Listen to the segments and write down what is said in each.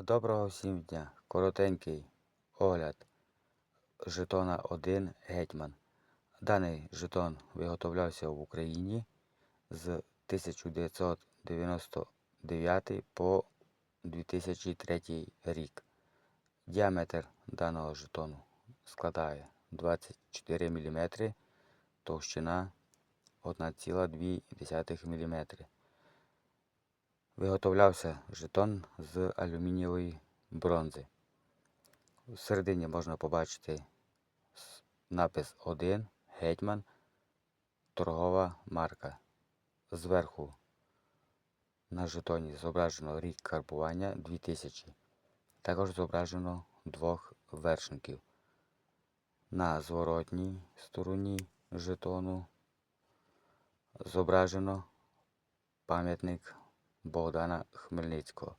Доброго всім дня. Коротенький огляд жетона 1 Гетьман. Даний жетон виготовлявся в Україні з 1999 по 2003 рік. Діаметр даного жетону складає 24 мм, товщина 1,2 мм. Виготовлявся жетон з алюмінієвої бронзи. В середині можна побачити напис 1 Гетьман, торгова марка. Зверху на жетоні зображено рік карбування 2000. Також зображено двох вершників. На зворотній стороні жетону зображено пам'ятник Богдана Хмельницького.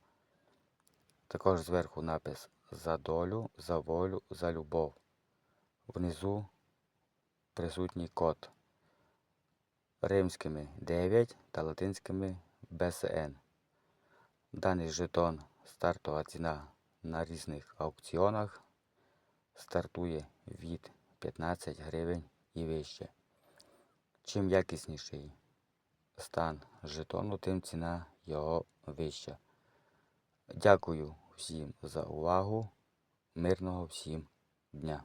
Також зверху напис За долю, за волю, за любов. Внизу присутній код римськими 9 та латинськими БСН. Даний жетон стартова ціна на різних аукціонах стартує від 15 гривень і вище. Чим якісніший стан жетону, тим ціна його вища. Дякую всім за увагу. Мирного всім дня.